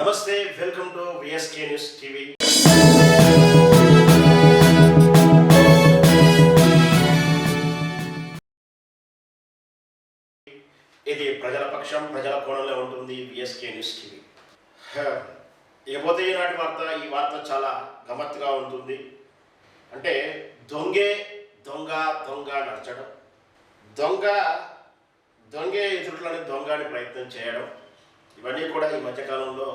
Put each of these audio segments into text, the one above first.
నమస్తే welcome to VSK news TV ఇది ప్రజల పక్షం ప్రజల కోణంలో ఉంటుంది విఎస్కే న్యూస్ టీవీ ఇకపోతే ఈనాటి వార్త ఈ వార్త చాలా గమ్మత్తుగా ఉంటుంది. అంటే దొంగే దొంగ దొంగ నడచడం దొంగ దొంగే ఎదురులోని దొంగని ప్రయత్నం చేయడం. ఇవన్నీ కూడా ఈ మధ్యకాలంలో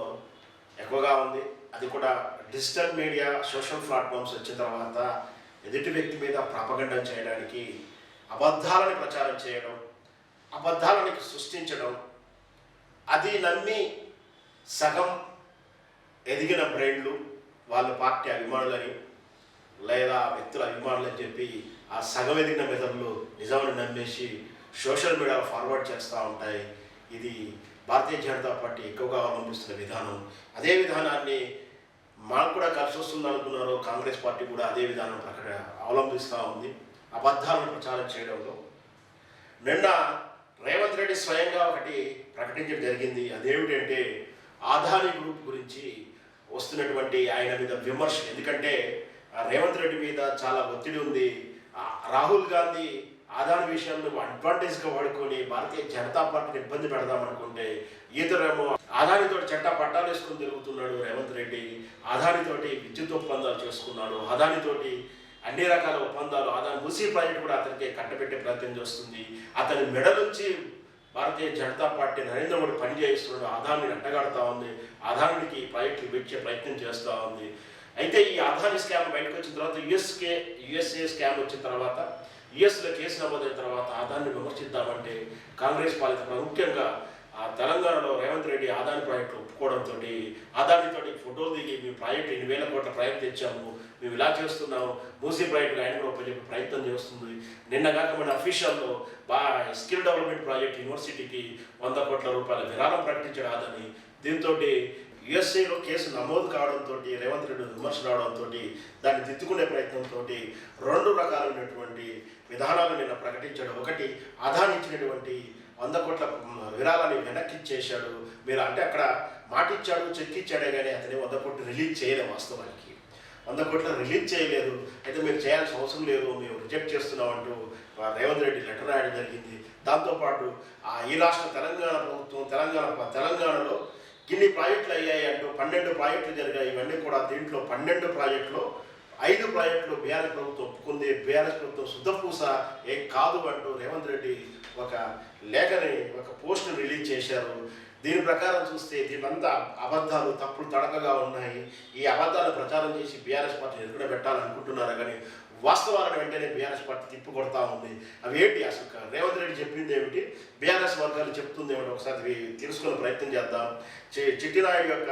ఎక్కువగా ఉంది. అది కూడా డిజిటల్ మీడియా సోషల్ ప్లాట్ఫామ్స్ వచ్చిన తర్వాత ఎదుటి వ్యక్తి మీద ప్రాపగండం చేయడానికి అబద్ధాలని ప్రచారం చేయడం అబద్ధాలని సృష్టించడం అది నమ్మి సగం ఎదిగిన బ్రెయిన్లు వాళ్ళ పార్టీ అభిమానులని లేదా వ్యక్తుల అభిమానులని చెప్పి ఆ సగం ఎదిగిన మెదడులు నిజమని నమ్మేసి సోషల్ మీడియాలో ఫార్వర్డ్ చేస్తూ ఉంటాయి. ఇది భారతీయ జనతా పార్టీ ఎక్కువగా అవలంబిస్తున్న విధానం అదే విధానాన్ని మాకు కూడా కలిసి వస్తుంది అనుకున్నారు కాంగ్రెస్ పార్టీ కూడా అదే విధానం అక్కడ అవలంబిస్తూ ఉంది. అబద్ధాలను ప్రచారం చేయడంలో. నిన్న రేవంత్ రెడ్డి స్వయంగా ఒకటి ప్రకటించడం జరిగింది. అదేమిటంటే ఆధాని గ్రూప్ గురించి వస్తున్నటువంటి ఆయన మీద విమర్శ. ఎందుకంటే ఆ రేవంత్ రెడ్డి మీద చాలా ఒత్తిడి ఉంది. రాహుల్ గాంధీ ఆధార్ విషయంలో అడ్వాంటేజ్గా వాడుకొని భారతీయ జనతా పార్టీని ఇబ్బంది పెడదామనుకుంటే ఈతరేమో ఆధారితో చట్ట పట్టాలు వేసుకొని తిరుగుతున్నాడు రేవంత్ రెడ్డి. ఆధారితోటి విద్యుత్ ఒప్పందాలు చేసుకున్నాడు. ఆధారితోటి అన్ని రకాల ఒప్పందాలు అదాని మూసీ ప్రాజెక్ట్ కూడా అతనికి కట్టబెట్టే ప్రయత్నం చేస్తుంది. అతని మెడ నుంచి భారతీయ జనతా పార్టీ నరేంద్ర మోడీ పని చేయిస్తున్నాడు. ఆధార్ని అడ్డగడతా ఉంది. ఆధారానికి ఈ ప్రాజెక్టులు పెట్టే ప్రయత్నం చేస్తూ ఉంది. అయితే ఈ ఆధార్ స్కామ్ బయటకు వచ్చిన తర్వాత యుఎస్కే యుఎస్ఏ స్కామ్ వచ్చిన తర్వాత యుఎస్లో కేసు నమోదైన తర్వాత ఆదాన్ని విమర్శిద్దామంటే కాంగ్రెస్ పాలిత ముఖ్యంగా ఆ తెలంగాణలో రేవంత్ రెడ్డి ఆదాని ప్రాజెక్టు ఒప్పుకోవడంతో ఆదానితో ఫోటో దిగి మేము ప్రాజెక్టు ఎన్ని వేల కోట్ల ప్రాజెక్ట్ తెచ్చాము మేము ఇలా చేస్తున్నాము మూసీ ప్రాజెక్టు ఆయన కూడా ఒప్పచెప్పే ప్రయత్నం చేస్తుంది. నిన్న కాక మన అఫీషియల్లో బాగా స్కిల్ డెవలప్మెంట్ ప్రాజెక్ట్ యూనివర్సిటీకి వంద కోట్ల రూపాయల విరాళం ప్రకటించాడు ఆదని. దీంతో యుఎస్ఏలో కేసు నమోదు కావడంతో రేవంత్ రెడ్డి విమర్శ రావడంతో దాన్ని తిత్తుకునే ప్రయత్నంతో రెండు రకాలైనటువంటి విధానాలు నిన్న ప్రకటించాడు. ఒకటి ఆదాని వంద కోట్ల విరాళాన్ని వెనక్కి ఇచ్చేశాడు మీరు అంటే అక్కడ మాటిచ్చాడు చెక్ ఇచ్చాడే కానీ అతని వంద కోట్లు రిలీజ్ చేయలేదు వాస్తవానికి. వంద కోట్లు రిలీజ్ చేయలేదు. అయితే మీరు చేయాల్సిన అవసరం లేదు మేము రిజెక్ట్ చేస్తున్నామంటూ ఆ రేవంత్ రెడ్డి లెటర్ రాయడం జరిగింది. దాంతోపాటు ఆ ఈ రాష్ట్ర తెలంగాణ ప్రభుత్వం తెలంగాణ తెలంగాణలో ఇన్ని ప్రాజెక్టులు అయ్యాయి అంటూ పన్నెండు ప్రాజెక్టులు జరిగాయి. ఇవన్నీ కూడా దీంట్లో పన్నెండు ప్రాజెక్టులు ఐదు ప్రాజెక్టులు బీఆర్ఎస్ ప్రభుత్వం ఒప్పుకుంది. బీఆర్ఎస్ ప్రభుత్వం శుద్ధపూస ఏం కాదు అంటూ రేవంత్ రెడ్డి ఒక లేఖని ఒక పోస్ట్ రిలీజ్ చేశారు. దీని ప్రకారం చూస్తే దీనంతా అబద్ధాలు తప్పుడు తడకగా ఉన్నాయి. ఈ అబద్ధాలు ప్రచారం చేసి బీఆర్ఎస్ పార్టీ ఎదురుగా పెట్టాలనుకుంటున్నారు కానీ వాస్తవాలను వెంటనే బీఆర్ఎస్ పార్టీ తిప్పు కొడతా ఉంది. అవి ఏంటి అసలు? రేవంత్ రెడ్డి చెప్పింది ఏమిటి? బీఆర్ఎస్ వర్గాలు చెప్తుంది ఏమిటి? ఒకసారి తెలుసుకునే ప్రయత్నం చేద్దాం. చిట్టినాయుడు యొక్క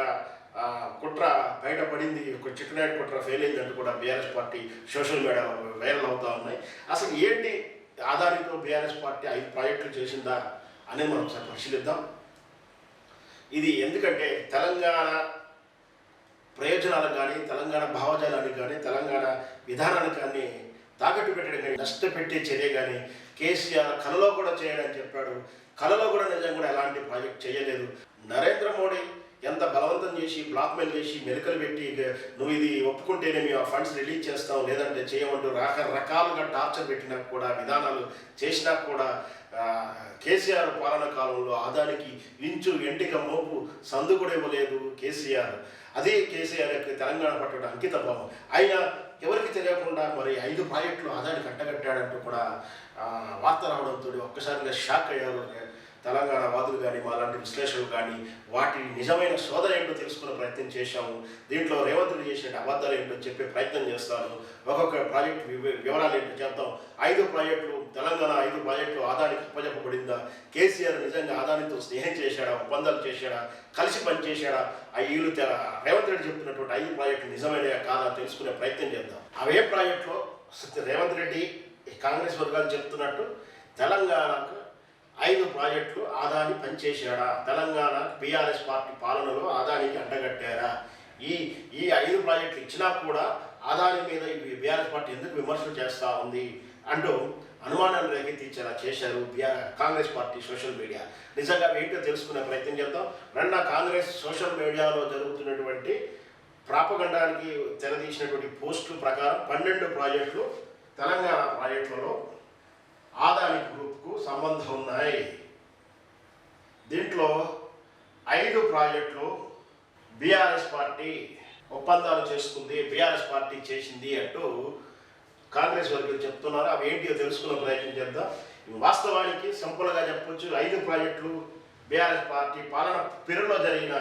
కుట్ర బయటపడింది. ఒక చిట్టినాయుడు కుట్ర ఫెయిల్ అయిందంటూ కూడా బీఆర్ఎస్ పార్టీ సోషల్ మీడియాలో వైరల్ అవుతూ ఉన్నాయి. అసలు ఏంటి ఆధారితో బీఆర్ఎస్ పార్టీ ఐదు ప్రాజెక్టులు చేసిందా? అనేది మనం ఒకసారి పరిశీలిద్దాం. ఇది ఎందుకంటే తెలంగాణ ప్రయోజనాలకు కానీ తెలంగాణ భావజాలానికి కానీ తెలంగాణ విధానానికి కానీ తాకట్టు పెట్టడం కానీ నష్టపెట్టే చర్య కానీ కేసీఆర్ కలలో కూడా చేయడని చెప్పాడు. కలలో కూడా నిజంగా కూడా ఎలాంటి ప్రాజెక్ట్ చేయలేదు. నరేంద్ర మోడీ ఎంత బలవంతం చేసి బ్లాక్మెయిల్ చేసి మెలికలు పెట్టి నువ్వు ఇది ఒప్పుకుంటేనే మేము ఆ ఫండ్స్ రిలీజ్ చేస్తాం లేదంటే చేయమంటూ రకరకాలుగా టార్చర్ పెట్టినా కూడా విధానాలు చేసినా కూడా కేసీఆర్ పాలన కాలంలో ఆదానికి ఇంచు ఎంటిక మోపు సందు కూడా ఇవ్వలేదు కేసీఆర్. అదే కేసీఆర్ యొక్క తెలంగాణ పట్టడం అంకిత భావం ఆయన ఎవరికి తెలియకుండా మరి ఐదు ప్రాజెక్టులు ఆదాన్ని కట్టగట్టాడంటూ కూడా వార్త రావడంతో ఒక్కసారిగా షాక్ అయ్యారు. తెలంగాణ వాదులు కానీ మా లాంటి కానీ వాటి నిజమైన శోధన ఏంటో తెలుసుకునే ప్రయత్నం చేశాము. దీంట్లో రేవంత్ రెడ్డి చేసిన అబద్ధాలు ఏంటో చెప్పే ప్రయత్నం చేస్తాను. ఒక్కొక్క ప్రాజెక్ట్ వివరాలు ఏంటో చెప్తాం. ఐదు ప్రాజెక్టులు తెలంగాణ ఐదు ప్రాజెక్టులు ఆదానికి అప్పజెప్పబడిందా? కేసీఆర్ నిజంగా ఆదానితో స్నేహం చేశాడా? ఒప్పందాలు చేశాడా? కలిసి పనిచేశాడా ఆ వీళ్ళు తెల రేవంత్ రెడ్డి చెప్తున్నటువంటి ఐదు ప్రాజెక్టులు నిజమైన కాదా తెలుసుకునే ప్రయత్నం చేద్దాం. అవే ప్రాజెక్టులో రేవంత్ రెడ్డి కాంగ్రెస్ వర్గాలు చెప్తున్నట్టు తెలంగాణకు ఐదు ప్రాజెక్టులు ఆదాని పనిచేశాడా? తెలంగాణ బీఆర్ఎస్ పార్టీ పాలనలో ఆదానికి అడ్డగట్టారా? ఈ ఈ ఐదు ప్రాజెక్టులు ఇచ్చినా కూడా ఆదాని మీద బీఆర్ఎస్ పార్టీ ఎందుకు విమర్శలు చేస్తూ ఉంది అంటూ అనుమానాలు రేకెత్తించేలా చేశారు కాంగ్రెస్ పార్టీ సోషల్ మీడియా. నిజంగా ఏంటో తెలుసుకునే ప్రయత్నం చేద్దాం. రెండు కాంగ్రెస్ సోషల్ మీడియాలో జరుగుతున్నటువంటి ప్రాపగండానికి తెరదీసినటువంటి పోస్టుల ప్రకారం పన్నెండు ప్రాజెక్టులు తెలంగాణ ప్రాజెక్టులలో ఆదాని గ్రూప్కు సంబంధం ఉన్నాయి. దీంట్లో ఐదు ప్రాజెక్టులు బీఆర్ఎస్ పార్టీ ఒప్పందాలు చేసుకుంది బీఆర్ఎస్ పార్టీ చేసింది అంటూ కాంగ్రెస్ వర్గీయులు చెప్తున్నారు. అవి ఏంటియో తెలుసుకునే ప్రయత్నం చేద్దాం. వాస్తవానికి సింపుల్గా చెప్పొచ్చు. ఐదు ప్రాజెక్టులు బీఆర్ఎస్ పార్టీ పాలన పేరులో జరిగిన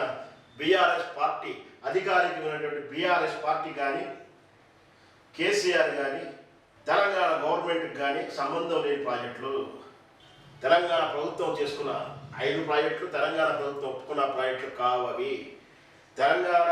బీఆర్ఎస్ పార్టీ అధికారికమైనటువంటి బీఆర్ఎస్ పార్టీ కానీ కేసీఆర్ కానీ తెలంగాణ గవర్నమెంట్కి కానీ సంబంధం లేని ప్రాజెక్టులు. తెలంగాణ ప్రభుత్వం చేసుకున్న ఐదు ప్రాజెక్టులు తెలంగాణ ప్రభుత్వం ఒప్పుకున్న ప్రాజెక్టులు కావు అవి. తెలంగాణ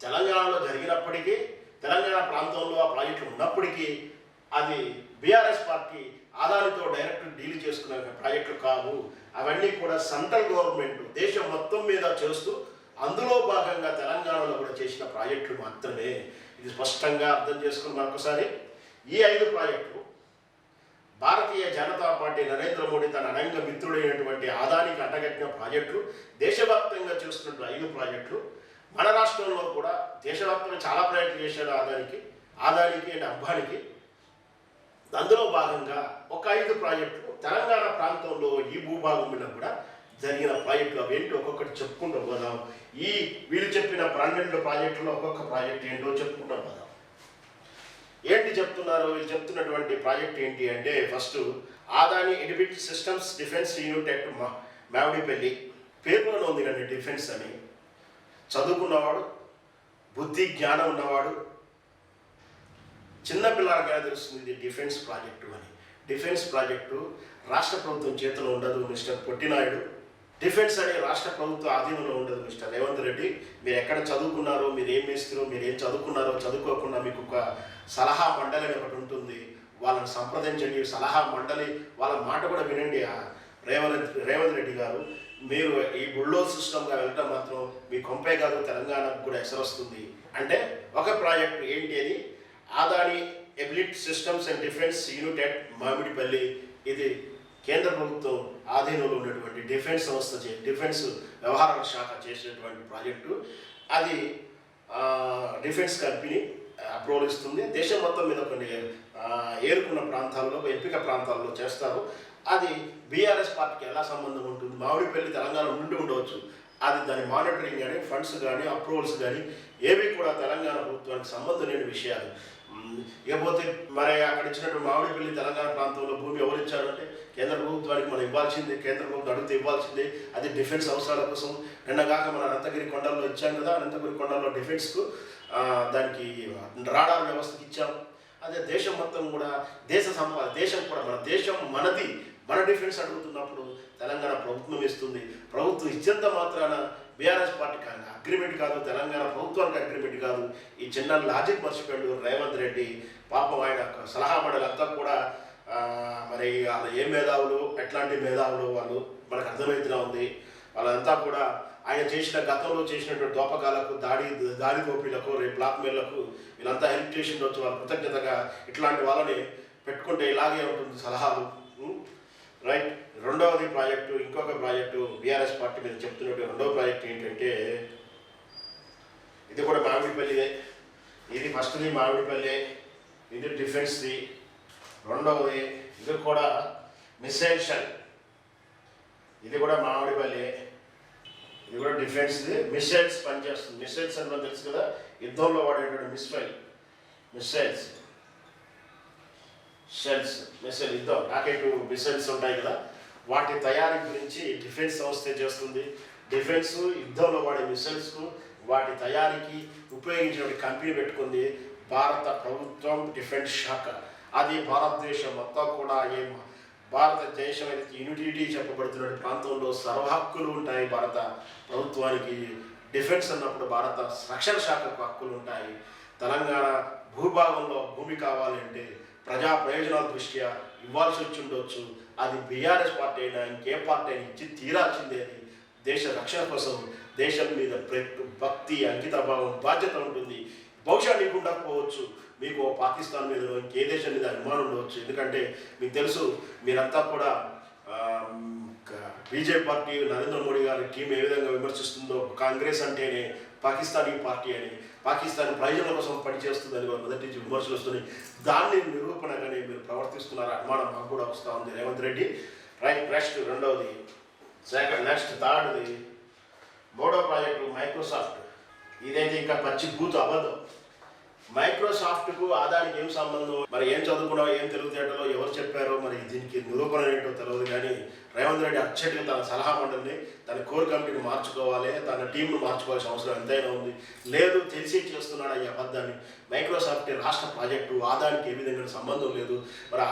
తెలంగాణలో జరిగినప్పటికీ తెలంగాణ ప్రాంతంలో ఆ ప్రాజెక్టులు ఉన్నప్పటికీ అది బీఆర్ఎస్ పార్టీ ఆదానితో డైరెక్ట్ డీల్ చేసుకునే ప్రాజెక్టులు కావు. అవన్నీ కూడా సెంట్రల్ గవర్నమెంట్ దేశం మొత్తం మీద చేస్తూ అందులో భాగంగా తెలంగాణలో కూడా చేసిన ప్రాజెక్టులు మాత్రమే. ఇది స్పష్టంగా అర్థం చేసుకుని మరొకసారి ఈ ఐదు ప్రాజెక్టులు భారతీయ జనతా పార్టీ నరేంద్ర మోడీ తన అనంగ మిత్రుడైనటువంటి ఆదానికి అంటగట్టిన ప్రాజెక్టులు దేశవ్యాప్తంగా చేస్తున్న ఐదు ప్రాజెక్టులు. మన రాష్ట్రంలో కూడా దేశవ్యాప్తంగా చాలా ప్రాజెక్టులు చేశారు ఆదానికి ఆదానికి అండ్ అంబానికి. అందులో భాగంగా ఒక ఐదు ప్రాజెక్టులు తెలంగాణ ప్రాంతంలో ఈ భూభాగం మీద కూడా జరిగిన ప్రాజెక్టులు అవి ఒక్కొక్కటి చెప్పుకుంటూ పోదాం. ఈ వీళ్ళు చెప్పిన పన్నెండు ప్రాజెక్టులో ఒక్కొక్క ప్రాజెక్ట్ ఏంటో చెప్పుకుంటూ పోదాం. ఏంటి చెప్తున్నారు? వీళ్ళు చెప్తున్నటువంటి ప్రాజెక్ట్ ఏంటి అంటే first Adani Elbit systems defence unit at మా- మామిడిపల్లి పేరులోనే ఉంది కండి డిఫెన్స్ అని. చదువుకున్నవాడు బుద్ధి జ్ఞానం ఉన్నవాడు చిన్న పిల్లలకైనా తెలుస్తుంది ఇది డిఫెన్స్ ప్రాజెక్టు అని? డిఫెన్స్ ప్రాజెక్టు రాష్ట్ర ప్రభుత్వం చేతిలో ఉండదు మిస్టర్ పొట్టినాయుడు. డిఫెన్స్ అనే రాష్ట్ర ప్రభుత్వ ఆధీనంలో ఉండదు మిస్టర్ రేవంత్ రెడ్డి. మీరు ఎక్కడ చదువుకున్నారో మీరు ఏం చేస్తున్నారో మీరు ఏం చదువుకున్నారో చదువుకోకుండా మీకు ఒక సలహా మండలి అని ఒకటి ఉంటుంది. వాళ్ళని సంప్రదించండి సలహా మండలి వాళ్ళ మాట కూడా వినండి రేవంత్ రేవంత్ రెడ్డి గారు. మీరు ఈ బుల్లో సిస్టమ్గా వెళ్ళటం మాత్రం మీ కొంపే కాదు తెలంగాణకు కూడా ఎసరు వస్తుంది. అంటే ఒక ప్రాజెక్ట్ ఏంటి అని? Adani ఎబిలిట్ systems and defence united Mamidipalli. ఇది కేంద్ర ప్రభుత్వం ఆధీనంలో ఉన్నటువంటి డిఫెన్స్ సంస్థ చే డిఫెన్స్ వ్యవహారాల శాఖ చేసినటువంటి ప్రాజెక్టు. అది డిఫెన్స్ కంపెనీ అప్రూవల్ ఇస్తుంది. దేశం మొత్తం మీద కొన్ని ఏరుకున్న ప్రాంతాల్లో ఎంపిక ప్రాంతాల్లో చేస్తారు. అది బీఆర్ఎస్ పార్టీకి ఎలా సంబంధం ఉంటుంది? మామిడిపల్లి తెలంగాణ ఉండి ఉండవచ్చు. అది దాని మానిటరింగ్ కానీ ఫండ్స్ కానీ అప్రూవల్స్ కానీ ఏవి కూడా తెలంగాణ ప్రభుత్వానికి సంబంధం లేని విషయాలు. ఇకపోతే మరి అక్కడ ఇచ్చినటువంటి మామిడిపల్లి తెలంగాణ ప్రాంతంలో భూమి ఎవరు ఇచ్చారంటే కేంద్ర ప్రభుత్వానికి మనం ఇవ్వాల్సిందే కేంద్ర ప్రభుత్వం అడిగితే ఇవ్వాల్సిందే. అది డిఫెన్స్ అవసరాల కోసం. నిన్నగాక మన అనంతగిరి కొండల్లో ఇచ్చాం కదా అనంతగిరి కొండల్లో డిఫెన్స్కు దానికి రాడార్ వ్యవస్థకి ఇచ్చాం. అదే దేశం మొత్తం కూడా దేశ సంపా దేశం కూడా మన దేశం మనది మన డిఫెన్స్ అడుగుతున్నప్పుడు తెలంగాణ ప్రభుత్వం ఇస్తుంది. ప్రభుత్వం ఇచ్చేంత మాత్రాన బీఆర్ఎస్ పార్టీ కాదు అగ్రిమెంట్ కాదు. తెలంగాణ ప్రభుత్వానికి అగ్రిమెంట్ కాదు. ఈ చిన్న లాజిక్ మర్చిపోయాడు రేవంత్ రెడ్డి. పాపం ఆయన సలహా మండలి అంతా కూడా మరి వాళ్ళ ఏ మేధావులు ఎట్లాంటి మేధావులు వాళ్ళు మనకు అర్థమవుతూనే ఉంది. వాళ్ళంతా కూడా ఆయన చేసిన గతంలో చేసినటువంటి దోపకాలకు దాడి దాడి దోపిలకు రేపు బ్లాక్ మెయిల్లకు వీళ్ళంతా హెల్ప్ చేసి వచ్చి వాళ్ళ కృతజ్ఞతగా ఇట్లాంటి వాళ్ళని పెట్టుకుంటే ఇలాగే ఉంటుంది సలహాలు. రైట్. రెండవది ప్రాజెక్టు ఇంకొక ప్రాజెక్టు బీఆర్ఎస్ పార్టీ మీద చెప్తున్నట్టు రెండవ ప్రాజెక్ట్ ఏంటంటే ఇది కూడా మామిడిపల్లిదే ఇది ఫస్ట్ది మామిడిపల్లి ఇది డిఫెన్స్ది. రెండవది ఇది కూడా మిసైల్ షెల్ ఇది కూడా మామిడిపల్లి. ఇది కూడా డిఫెన్స్ది. మిసైల్స్ పనిచేస్తుంది. మిసైల్స్ అని మనకు తెలుసు కదా యుద్ధంలో వాడేటువంటి మిస్ఫైల్ మిసైల్స్. షెల్స్ మిసైల్ యుద్ధం. రాకెట్ మిసైల్స్ ఉంటాయి కదా. వాటి తయారీ గురించి డిఫెన్స్ సంస్థ చేస్తుంది? డిఫెన్స్ యుద్ధంలో వాడే మిసైల్స్కు వాటి తయారీకి ఉపయోగించిన కంపెనీ పెట్టుకుంది భారత ప్రభుత్వం డిఫెన్స్ శాఖ. అది భారతదేశం మొత్తం కూడా ఏ భారతదేశం అయితే యూనిటీ చెప్పబడుతున్న ప్రాంతంలో సర్వహక్కులు ఉంటాయి భారత ప్రభుత్వానికి. డిఫెన్స్ అన్నప్పుడు భారత రక్షణ శాఖకు హక్కులు ఉంటాయి. తెలంగాణ భూభాగంలో భూమి కావాలంటే ప్రజా ప్రయోజనాల దృష్ట్యా ఇవ్వాల్సి వచ్చి ఉండొచ్చు. అది బీఆర్ఎస్ పార్టీ అయినా ఇంకే పార్టీ అయినా ఇచ్చి తీరాల్సిందే అని దేశ రక్షణ కోసం దేశం మీద ప్ర- భక్తి అంకితభావం బాధ్యత ఉంటుంది. బహుశా నీకు ఉండకపోవచ్చు. మీకు పాకిస్తాన్ మీద ఇంకే దేశం మీద అభిమానం ఉండవచ్చు. ఎందుకంటే మీకు తెలుసు మీరంతా కూడా బీజేపీ పార్టీ నరేంద్ర మోడీ గారి టీం ఏ విధంగా విమర్శిస్తుందో కాంగ్రెస్ అంటేనే పాకిస్తానీ పార్టీ అని పాకిస్తాన్ ప్రయోజనాల కోసం పనిచేస్తుందని మొదటి నుంచి విమర్శలు వస్తున్నాయి. దాన్ని నిరూపణగానే మీరు ప్రవర్తిస్తున్నారు? అనుమానం మాకు కూడా వస్తూ ఉంది. రేవంత్ రెడ్డి రైట్ నెక్స్ట్ రెండవది సెకండ్ నెక్స్ట్ థర్డ్ది మూడో ప్రాజెక్టు మైక్రోసాఫ్ట్. ఇదైతే ఇంకా పచ్చి బూత్ అబద్ధం. మైక్రోసాఫ్ట్కు ఆదానికి ఏం సంబంధం? మరి ఏం చదువుకున్నావో? ఏం తెలివితేటలో ఎవరు చెప్పారో మరి దీనికి నిరూపణ ఏంటో తెలియదు కానీ రేవంత్ రెడ్డి అచ్చటిగా తన సలహా మండలిని తన కోర్ కమిటీని మార్చుకోవాలి తన టీంను మార్చుకోవాల్సిన అవసరం ఎంతైనా ఉంది. లేదు తెలిసి చేస్తున్నాడు ఈ అబద్ధాన్ని. మైక్రోసాఫ్ట్ రాష్ట్ర ప్రాజెక్టు ఆదానికి ఏ విధంగా సంబంధం లేదు. మరి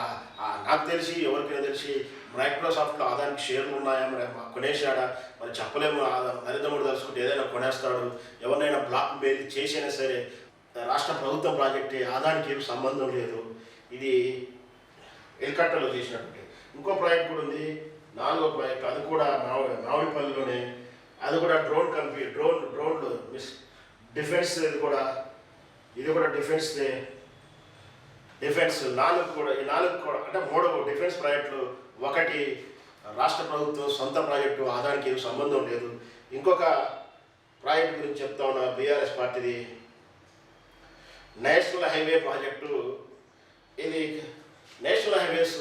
నాకు తెలిసి ఎవరికైనా తెలిసి మైక్రోసాఫ్ట్లో ఆదానికి షేర్లు ఉన్నాయా? మరి కొనేసాడా మరి చెప్పలేము. నరేంద్ర మోడీ తలుచుకుంటే ఏదైనా కొనేస్తాడు. ఎవరినైనా బ్లాక్ మెయిల్ చేసైనా సరే రాష్ట్ర ప్రభుత్వ ప్రాజెక్ట్ ఆదానికి ఏమి సంబంధం లేదు. ఇది ఎల్కట్టలో చేసినటువంటి ఇంకో ప్రాజెక్ట్ కూడా ఉంది. నాలుగో ప్రాజెక్ట్ అది కూడా మామిడి మామిడిపల్లిలోనే అది కూడా డ్రోన్ కంపెనీ డ్రోన్ డ్రోన్లు మిస్ డిఫెన్స్ ఇది కూడా ఇది కూడా డిఫెన్స్దే డిఫెన్స్ నాలుగు కూడా ఈ నాలుగు కూడా అంటే మూడు డిఫెన్స్ ప్రాజెక్టులు ఒకటి రాష్ట్ర ప్రభుత్వం సొంత ప్రాజెక్టు ఆదానికి ఏం సంబంధం లేదు. ఇంకొక ప్రాజెక్ట్ గురించి చెప్తా ఉన్నా బీఆర్ఎస్ పార్టీది. నేషనల్ హైవే ప్రాజెక్టు ఇది నేషనల్ హైవేస్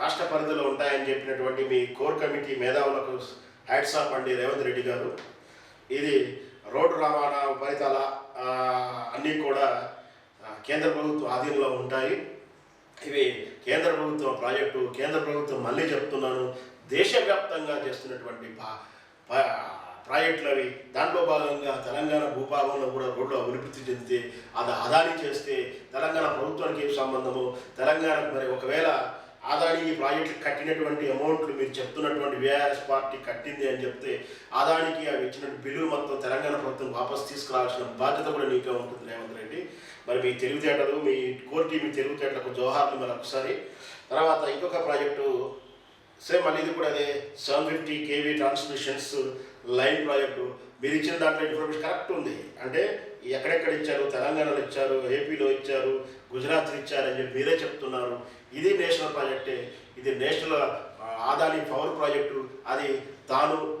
రాష్ట్ర పరిధిలో ఉంటాయని చెప్పినటువంటి మీ కోర్ కమిటీ మేధావులకు హ్యాట్స్ ఆఫ్ అండి రేవంత్ రెడ్డి గారు. ఇది రోడ్డు రవాణా ఉపరితల అన్నీ కూడా కేంద్ర ప్రభుత్వ ఆధీనంలో ఉంటాయి. ఇవి కేంద్ర ప్రభుత్వం ప్రాజెక్టు కేంద్ర ప్రభుత్వం మళ్ళీ చెప్తున్నాను దేశవ్యాప్తంగా చేస్తున్నటువంటి ప్రాజెక్టులు అవి దాంట్లో భాగంగా తెలంగాణ భూభాగంలో కూడా రోడ్లు అభివృద్ధి చెందితే అది అదాని చేస్తే తెలంగాణ ప్రభుత్వానికి ఏం సంబంధము? తెలంగాణకు మరి ఒకవేళ ఆదాని ఈ ప్రాజెక్టులు కట్టినటువంటి అమౌంట్లు మీరు చెప్తున్నటువంటి విఆర్ఎస్ పార్టీ కట్టింది అని చెప్తే ఆదానికి అవి ఇచ్చినటువంటి బిల్లులు మొత్తం తెలంగాణ ప్రభుత్వం వాపస్ తీసుకురావాల్సిన బాధ్యత కూడా నీకే ఉంటుంది రేవంత్ రెడ్డి. మరి మీ తెలివితేటలు మీ కోర్టు మీ తెలివితేటలకు జోహార్లు మరి ఒకసారి. తర్వాత ఇంకొక ప్రాజెక్టు సేమ్ అనేది కూడా అదే seven fifty KV transmissions line project మీరు ఇచ్చిన దాంట్లో ఇన్ఫర్మేషన్ కరెక్ట్ ఉంది. అంటే ఎక్కడెక్కడ ఇచ్చారు తెలంగాణలో ఇచ్చారు ఏపీలో ఇచ్చారు గుజరాత్లో ఇచ్చారు అని చెప్పి మీరే చెప్తున్నారు. ఇది నేషనల్ ప్రాజెక్టే. ఇది నేషనల్ ఆదాని పవర్ ప్రాజెక్టు. అది తాను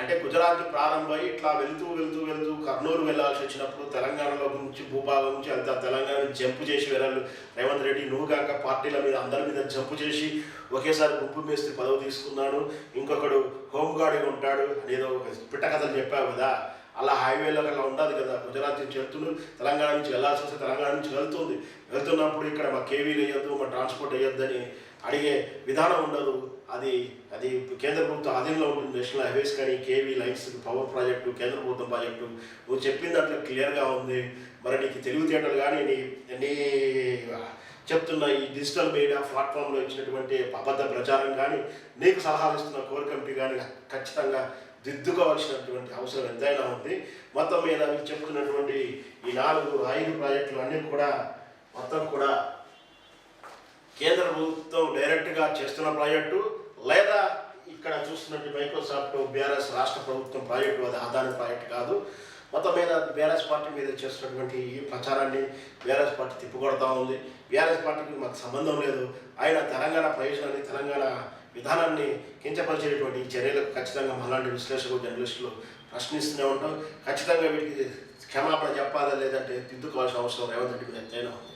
అంటే గుజరాత్ ప్రారంభమై ఇట్లా వెళ్తూ వెళ్తూ వెళ్తూ కర్నూలు వెళ్ళాల్సి వచ్చినప్పుడు తెలంగాణలో నుంచి భూభాగం నుంచి అంతా తెలంగాణ జంపు చేసి వెళ్ళాలి. రేవంత్ రెడ్డి నువ్వు కాక పార్టీల మీద అందరి మీద జంపు చేసి ఒకేసారి గుంపు మేస్త్రి పదవి తీసుకున్నాడు. ఇంకొకడు హోంగార్డ్గా ఉంటాడు. అనేదో ఒక పిట్టకథలు చెప్పావు కదా. అలా హైవేలో అలా ఉండదు కదా. గుజరాత్ నుంచి వెళ్తున్నారు. తెలంగాణ నుంచి వెళ్ళాల్సి వస్తే తెలంగాణ నుంచి వెళ్తుంది. వెళ్తున్నప్పుడు ఇక్కడ మా కేవీలు వేయొద్దు మా ట్రాన్స్పోర్ట్ వేయొద్దని అడిగే విధానం ఉండదు. అది అది కేంద్ర ప్రభుత్వం ఆధీనంలో ఉంటుంది. నేషనల్ హైవేస్ కానీ కేవీ లైన్స్ పవర్ ప్రాజెక్టు కేంద్ర ప్రభుత్వం ప్రాజెక్టు. నువ్వు చెప్పిన దాంట్లో క్లియర్గా ఉంది. మరి నీకు తెలివితేటలు కానీ నీ నీ చెప్తున్న ఈ డిజిటల్ మీడియా ప్లాట్ఫామ్లో ఇచ్చినటువంటి అబద్ధ ప్రచారం కానీ నీకు సలహాలు ఇస్తున్న కోర్ కమిటీ కానీ ఖచ్చితంగా దిద్దుకోవాల్సినటువంటి అవసరం ఎంతైనా ఉంది. మొత్తం మీద చెప్పుకున్నటువంటి చెప్తున్నటువంటి ఈ నాలుగు ఐదు ప్రాజెక్టులు అన్నీ కూడా మొత్తం కూడా కేంద్ర ప్రభుత్వం డైరెక్ట్గా చేస్తున్న ప్రాజెక్టు లేదా ఇక్కడ చూస్తున్నట్టు మైక్రోసాఫ్ట్ బీఆర్ఎస్ రాష్ట్ర ప్రభుత్వం ప్రాజెక్టు అది ఆదాని ప్రాజెక్టు కాదు. మొత్తం మీద బీఆర్ఎస్ పార్టీ మీద చేస్తున్నటువంటి ఈ ప్రచారాన్ని బీఆర్ఎస్ పార్టీ తిప్పికొడతా ఉంది. బీఆర్ఎస్ పార్టీకి మాకు సంబంధం లేదు. ఆయన తెలంగాణ ప్రయోజనాన్ని తెలంగాణ విధానాన్ని కించపరిచేటువంటి చర్యలకు ఖచ్చితంగా మలాంటి విశ్లేషకులు జర్నలిస్టులు ప్రశ్నిస్తూనే ఉంటాం ఖచ్చితంగా వీటికి క్షమాపణ చెప్పాలా లేదంటే దిద్దుకోవాల్సిన అవసరం రేవంత్ రెడ్డి మీద ఎంతైనా ఉంది.